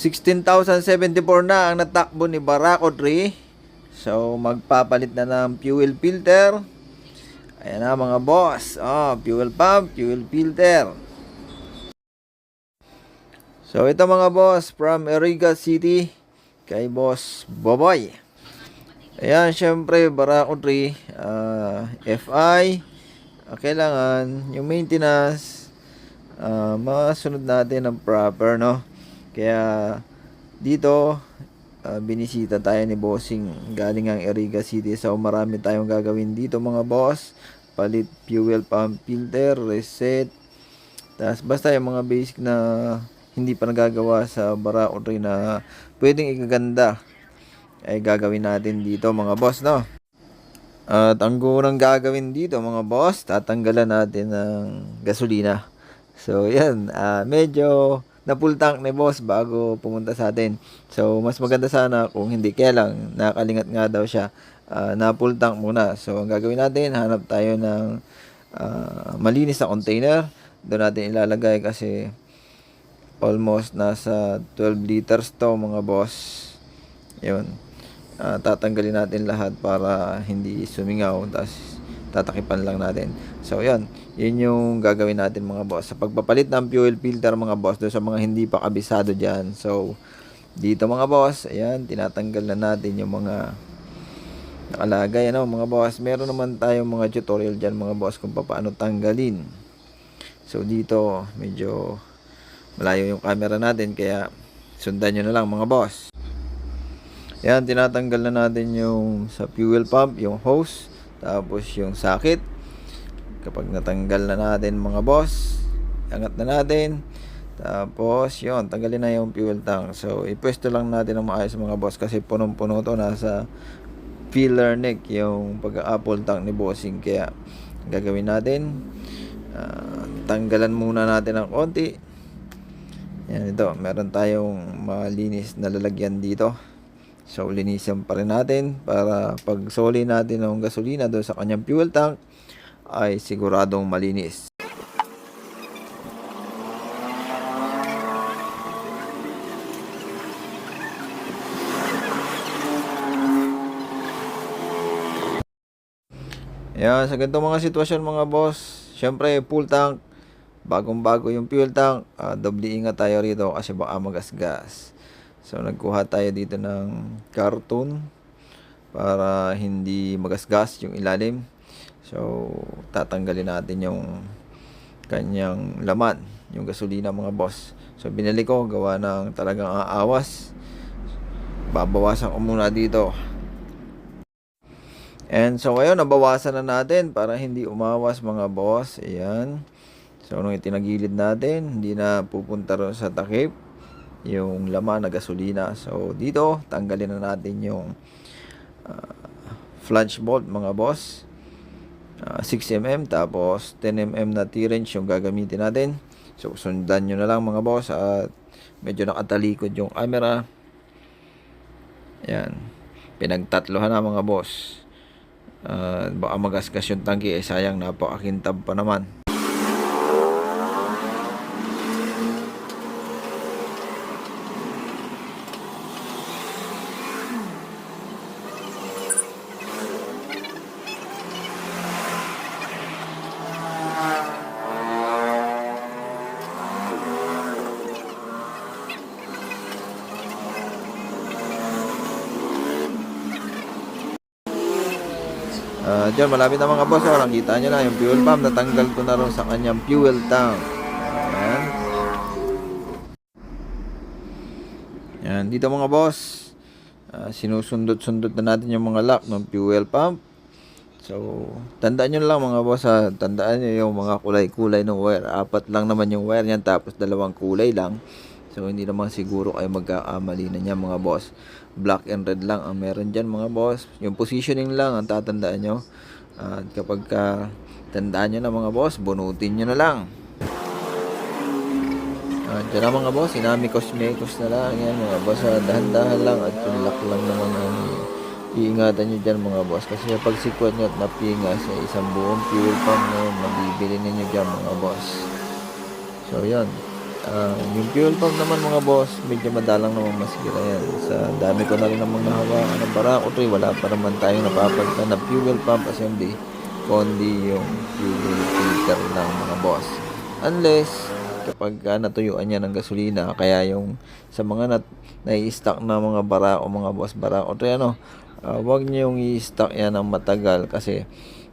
16,074 na ang natakbo ni Barako 3. So, magpapalit na ng fuel filter. Ayan na mga boss. Oh, fuel pump, fuel filter. So, ito mga boss from Eriga City kay boss Boboy. Ayan, syempre, Barako 3, ah, FI, ah, kailangan yung maintenance, ah, masunod natin ng proper, no? Kaya, dito, ah, binisita tayo ni Bossing galing ang Eriga City. So, marami tayong gagawin dito mga boss. Palit fuel pump filter, reset, tapos basta yung mga basic na hindi pa nagagawa sa Barako 3 na pwedeng ikaganda ay gagawin natin dito mga boss no. At ang gunang gagawin dito mga boss, tatanggalan natin ng gasolina. So yan, ah, medyo na-full tank ni boss bago pumunta sa atin. So mas maganda sana kung hindi kaya lang nakalingat nga daw siya ah, na full tank muna. So ang gagawin natin, hanap tayo ng ah, malinis na container. Doon natin ilalagay kasi almost nasa 12 liters to mga boss. Yun. Ah, tatanggalin natin lahat para hindi sumingaw. Tapos tatakipan lang natin. So, yun. Yun yung gagawin natin mga boss. Sa pagpapalit ng fuel filter mga boss, doon sa mga hindi pa kabisado dyan. So, dito mga boss, ayan, tinatanggal na natin yung mga nakalagay. Ano, mga boss, meron naman tayong mga tutorial dyan mga boss kung paano tanggalin. So, dito, medyo malayo yung camera natin. Kaya, sundan nyo na lang mga boss. Yan, tinatanggal na natin yung sa fuel pump, yung hose, tapos yung socket. Kapag natanggal na natin mga boss, angat na natin. Tapos, yun, tanggalin na yung fuel tank. So, ipwesto lang natin ang maayos mga boss kasi punong-puno to nasa filler neck yung pagka-apple tank ni bossing. Kaya, gagawin natin, ah, tanggalan muna natin ng konti. Yan ito, meron tayong malinis na lalagyan dito. So, linisan pa rin natin para pag soli natin ng gasolina doon sa kanyang fuel tank ay siguradong malinis. Yan, sa ganitong mga sitwasyon mga boss, syempre full tank, bagong bago yung fuel tank, ah, doble ingat tayo rito kasi baka magasgas. So, nagkuha tayo dito ng karton para hindi magasgas yung ilalim. So, tatanggalin natin yung kanyang laman, yung gasolina mga boss. So, binili ko, gawa ng talagang aawas. Babawasan ko muna dito. And so, ngayon, nabawasan na natin para hindi umawas mga boss. Ayan. So, nung itinagilid natin, hindi na pupunta ron sa takip yung laman na gasolina. So, dito, tanggalin na natin yung ah, flange bolt mga boss. Ah, 6mm tapos 10mm na T-wrench yung gagamitin natin. So, sundan nyo na lang mga boss at medyo nakatalikod yung camera. Yan. Pinagtatlohan na mga boss. Ah, baka magasgas yung tangki eh sayang napakakintab pa naman. Dyan, malapit na mga boss. Oh, nakita nyo na yung fuel pump. Natanggal ko na rin sa kanyang fuel tank. Ayan. Yan, dito mga boss. ah, sinusundot-sundot na natin yung mga lock ng fuel pump. So, tandaan nyo lang mga boss ha. Tandaan nyo yung mga kulay-kulay ng wire. Apat lang naman yung wire niyan tapos dalawang kulay lang. So, hindi naman siguro kayo magkakamali na niya mga boss. Black and red lang ang meron dyan mga boss. Yung positioning lang ang tatandaan nyo. At kapag ka tandaan nyo na mga boss, bunutin nyo na lang. At dyan na mga boss, inamikos-mekos na lang. Yan mga boss, ah, dahan-dahan lang at lock lang naman ang iingatan nyo dyan mga boss. Kasi pag sikwat nyo at napinga sa isang buong fuel pump nyo, mabibili ninyo dyan mga boss. So yan. Ah, yung fuel pump naman mga boss, medyo madalang naman masira yan. Sa dami ko na rin namang nahawakan ng barako to, wala pa naman tayong napapagta na fuel pump assembly, kundi yung fuel filter ng mga boss. Unless, kapag uh, natuyuan niya ng gasolina, kaya yung sa mga nat nai-stock na mga barako, mga boss barako to, ano, ah, wag niyo yung i-stock yan ng matagal kasi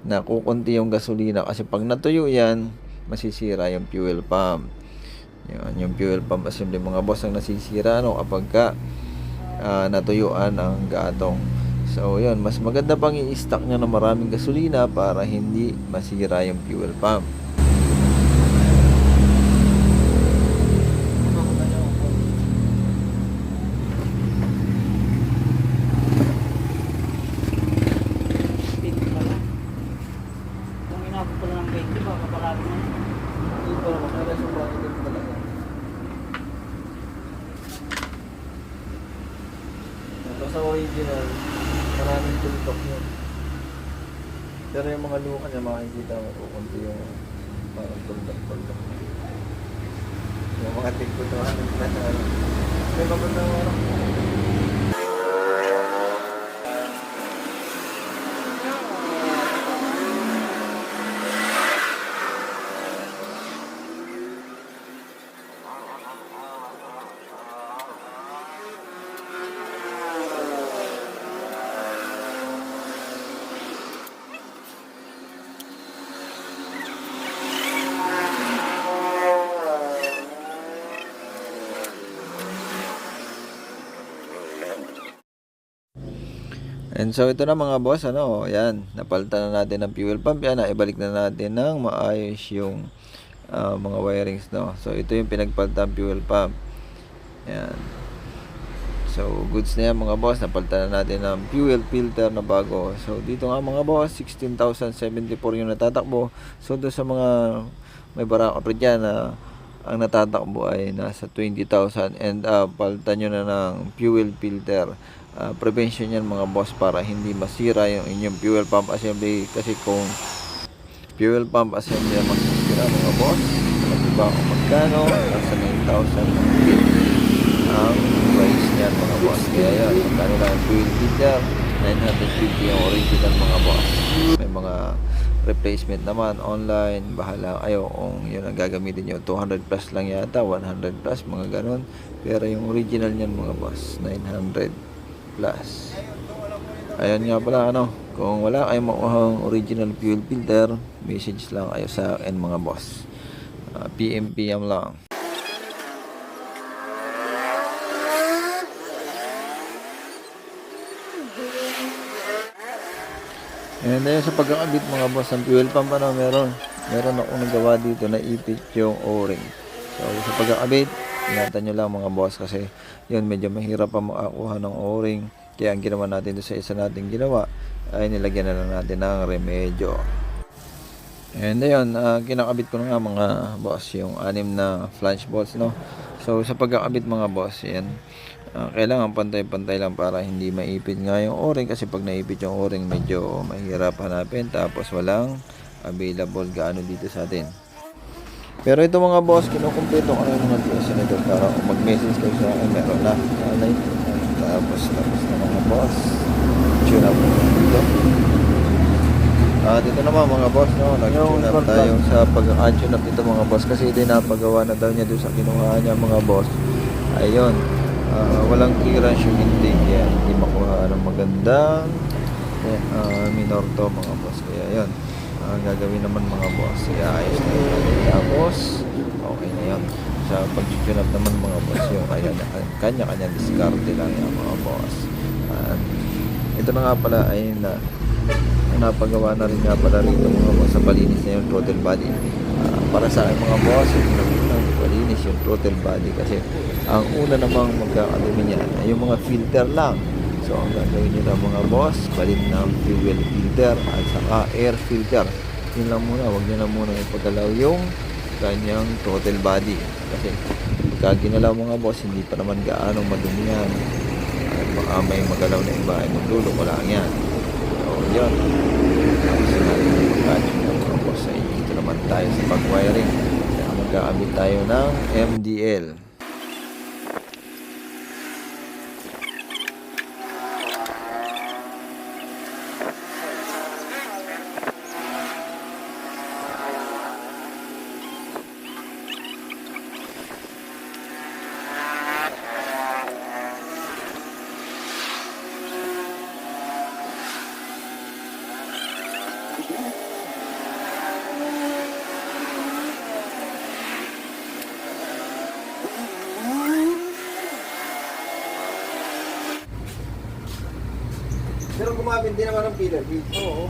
nakukunti yung gasolina kasi pag natuyo yan, masisira yung fuel pump. Yan, yung fuel pump assembly mga boss ang nasisira no kapag ka ah, natuyuan ang gatong. So yun, mas maganda pang i-stock nyo ng maraming gasolina para hindi masira yung fuel pump. Speed pala. Kung inabot pala ng 20 ba, kapalari na yun. Hindi pa naman kaya subahin din talaga. Ito original, maraming tutok yun. Pero yung mga luka niya makikita mo kukunti yung parang tuldok-tuldok. Yung mga ano na ano. May magandang oras. And so ito na mga boss, ano, yan, napalitan na natin ng fuel pump yan, ibalik na natin ng maayos yung ah, mga wirings, no. So ito yung pinagpalitan fuel pump. Yan. So goods na yan mga boss, napalitan na natin ng fuel filter na bago. So dito nga mga boss, 16,074 yung natatakbo. So doon sa mga may barako dyan na ang natatakbo ay nasa 20,000 and uh, palitan nyo na ng fuel filter. Uh, prevention yan mga boss para hindi masira yung inyong fuel pump assembly. Kasi kung fuel pump assembly ang masisira mga boss alam niyo ba kung magkano nasa 9,000 ng bill ang price niyan mga boss. Kaya yan magkano lang ang fuel filter 950 yung original mga boss. May mga replacement naman online bahala kayo kung yun ang gagamitin nyo. 200 plus lang yata 100 plus mga ganon pero yung original niyan mga boss 900 plus. Ayan nga pala ano kung wala kayong makuhang original fuel filter message lang kayo sa akin mga boss. Ah, PM PM lang And then sa pagkakabit mga boss ng fuel pump ano meron meron akong nagawa dito na ipit yung o-ring. So sa pagkakabit, ingatan nyo lang mga boss kasi yun medyo mahirap pa makakuha ng o-ring. Kaya ang ginawa natin sa isa nating ginawa ay nilagyan na lang natin ng remedyo. And ayun, ah, kinakabit ko na nga mga boss yung anim na flange bolts no. So sa pagkakabit mga boss, yan. Ah, kailangan pantay-pantay lang para hindi maipit nga yung o-ring kasi pag naipit yung o-ring medyo mahirap hanapin tapos walang available gaano dito sa atin. Pero ito mga boss, kinukumpleto ko na yung mga piyesa nito para kung mag-message kayo sa akin, meron na. Alay. Tapos, tapos na mga boss. Tune up dito. Ah, dito naman mga boss, no, nag-tune up tayo sa pag-tune up dito mga boss kasi ito yung napagawa na daw niya doon sa kinuha niya mga boss. Ayun, ah, walang clearance yung intake yan, hindi makuha ng magandang ah, minor to mga boss. Kaya yun, ang gagawin naman mga boss, iayos na yun. Tapos, okay na yun. Sa pag-tune up naman mga boss, yung kanya-kanya kanya discarte lang yan mga boss. At ito na nga pala ay na napagawa na rin nga pala rito mga boss sa palinis na yung throttle body Ah, para sa akin mga boss yung unang palinis yung throttle body. Kasi ang una namang magkakadumi niyan ay yung mga filter lang. So ang gagawin nyo lang mga boss palit ng fuel filter at saka air filter. Yun lang muna huwag nyo na muna ipagalaw yung kanyang throttle body. Kasi pagka ginalaw mga boss hindi pa naman gaano madumi yan. At baka may magalaw na iba ay maglulok wala yan. So yun. Tapos natin yung ng mga boss ay dito naman tayo sa pag-wiring magkakabit tayo ng MDL. Din naman ng pillar Oo.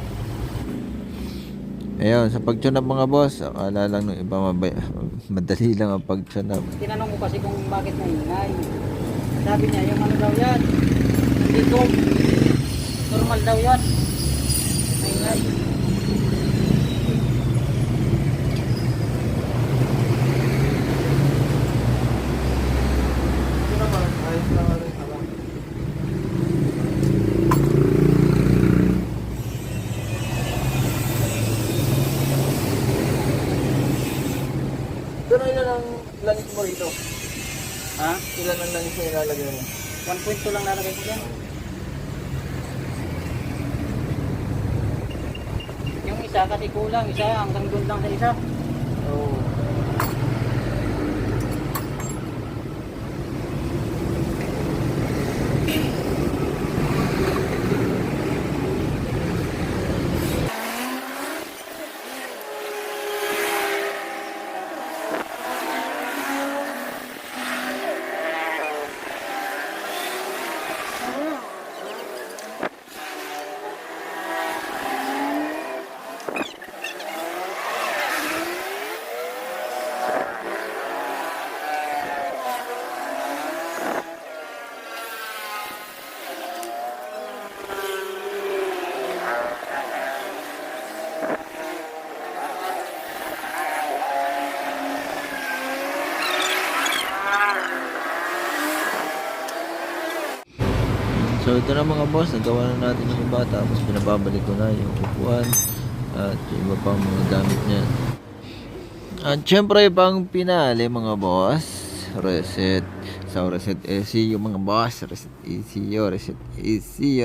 Ayun, sa pagtune up mga boss, akala lang ng iba mabay, madali lang ang pagtune up. Tinanong ko kasi kung bakit naingay. Sabi niya, yung ano daw yan. Hindi ko. Normal daw yan. Naingay. Ito naman, ayos lang rin naman. Pero ilan ang langis mo rito? Ha? Ilan ang langis mo ilalagay mo? 1.2 lang lalagay ko yan. Yung isa kasi kulang. Isa hanggang doon lang sa isa. Oo. So ito na mga boss, nagawa na natin yung iba tapos pinababalik ko na yung upuan at yung iba pang mga gamit niya. At syempre pang pinali mga boss, reset. So reset AC yung mga boss, reset AC reset AC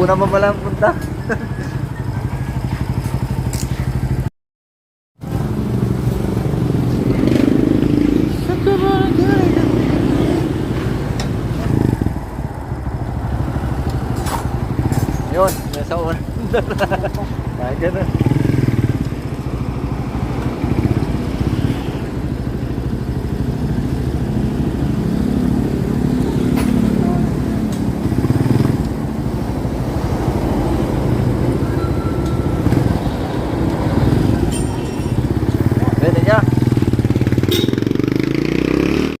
Laguna pa pala ang punta. Yun, nasa una. Kaya ganun.